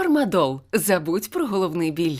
Фармадол. Забудь про головний біль.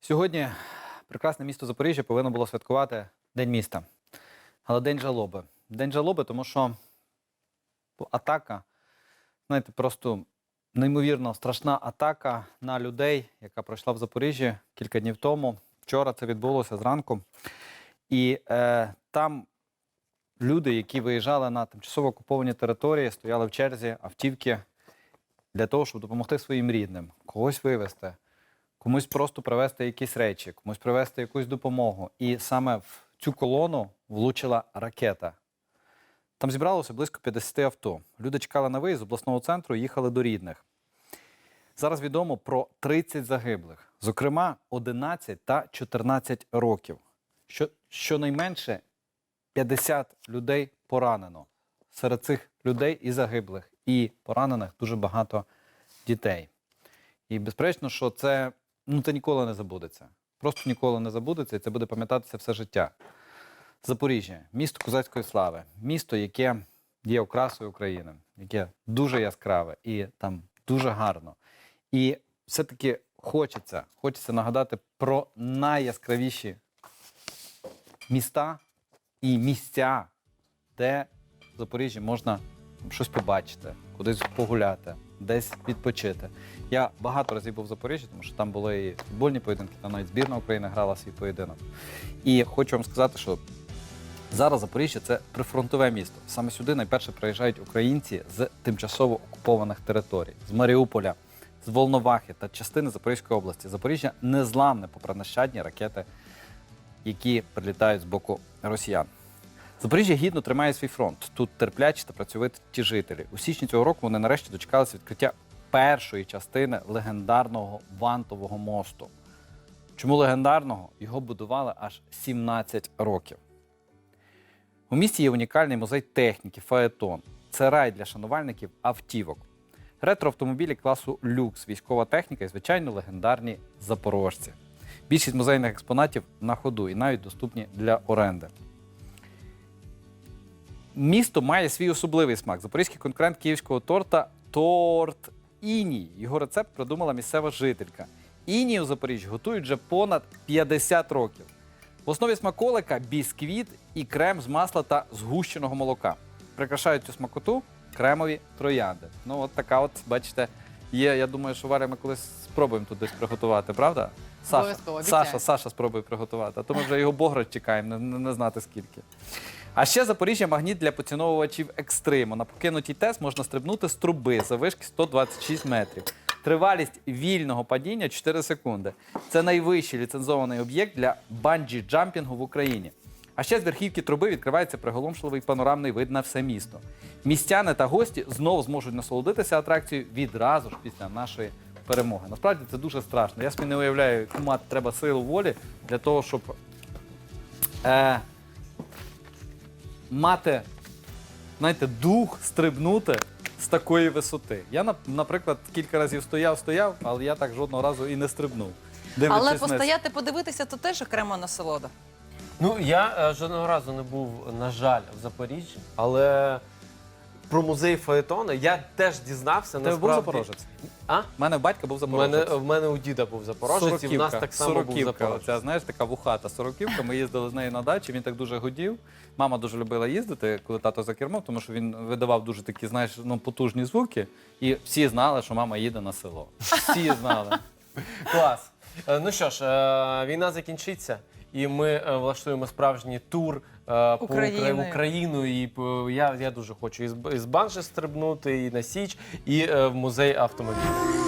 Сьогодні прекрасне місто Запоріжжя повинно було святкувати День міста. Але День жалоби. День жалоби, тому що атака, знаєте, просто неймовірно страшна атака на людей, яка пройшла в Запоріжжі кілька днів тому. Вчора це відбулося зранку. І е, там люди, які виїжджали на тимчасово окуповані території, стояли в черзі автівки для того, щоб допомогти своїм рідним, когось вивезти комусь просто привезти якісь речі, комусь привезти якусь допомогу. І саме в цю колону влучила ракета. Там зібралося близько 50 авто. Люди чекали на виїзд з обласного центру і їхали до рідних. Зараз відомо про 30 загиблих, зокрема 11 та 14 років. Що, щонайменше 50 людей поранено. Серед цих людей і загиблих, і поранених дуже багато дітей. І безперечно, що це, ну, це ніколи не забудеться. Просто ніколи не забудеться, і це буде пам'ятатися все життя. Запоріжжя, місто козацької слави, місто, яке є окрасою України, яке дуже яскраве і там дуже гарно. І все-таки хочеться, хочеться нагадати про найяскравіші міста і місця, де в Запоріжжі можна щось побачити, кудись погуляти, десь відпочити. Я багато разів був в Запоріжжі, тому що там були і футбольні поєдинки, там навіть збірна України грала свій поєдинок. І хочу вам сказати, що зараз Запоріжжя це прифронтове місто. Саме сюди найперше приїжджають українці з тимчасово окупованих територій, з Маріуполя, з Волновахи та частини Запорізької області. Запоріжжя незламне попри нещадні ракети, які прилітають з боку росіян. Запоріжжя гідно тримає свій фронт. Тут терплячі та працьовиті жителі. У січні цього року вони нарешті дочекалися відкриття першої частини легендарного вантового мосту. Чому легендарного? Його будували аж 17 років. У місті є унікальний музей техніки Фаетон. Це рай для шанувальників автівок. Ретроавтомобілі класу люкс, військова техніка і, звичайно, легендарні запорожці. Більшість музейних експонатів на ходу і навіть доступні для оренди. Місто має свій особливий смак. Запорізький конкурент київського торта торт Іній. Його рецепт придумала місцева жителька. Іній у Запоріжжі готують вже понад 50 років. В основі смаколика бісквіт і крем з масла та згущеного молока. Прикрашають цю смакоту кремові троянди. Ну, от така, от, бачите, є. Я думаю, що Варя, ми колись спробуємо тут десь приготувати, правда? Саша. Саша, Саша спробує приготувати, а то ми вже його бограч чекаємо, не, не, не знати скільки. А ще Запоріжжя магніт для поціновувачів екстриму. На покинутій ТЕС можна стрибнути з труби за вишки 126 метрів. Тривалість вільного падіння 4 секунди. Це найвищий ліцензований об'єкт для банджі-джампінгу в Україні. А ще з верхівки труби відкривається приголомшливий панорамний вид на все місто. Містяни та гості знову зможуть насолодитися атракцією відразу ж після нашої перемоги. Насправді це дуже страшно. Я собі не уявляю, яку мати треба силу волі для того, щоб е, мати, знаєте, дух стрибнути з такої висоти. Я, наприклад, кілька разів стояв, стояв, але я так жодного разу і не стрибнув. Але Дивлячись постояти, подивитися, то теж окрема насолода. Ну, я е, жодного разу не був, на жаль, в Запоріжжі, але про музей Фаетона я теж дізнався. Ти був насправді. запорожець? А? У мене батько був В запорожець. мене, в мене у діда був запорожець, і в нас так само був сороківка. запорожець. Оця, знаєш, така вухата сороківка. Ми їздили з нею на дачі, він так дуже годів. Мама дуже любила їздити, коли тато за кермом, тому що він видавав дуже такі, знаєш, ну, потужні звуки. І всі знали, що мама їде на село. Всі знали. Клас. Е, Ну що ж, е, війна закінчиться, і ми е, влаштуємо справжній тур е, по Укра- Україною. Україну. І по- я, я дуже хочу із, із банжі стрибнути, і на Січ, і е, в музей автомобілів.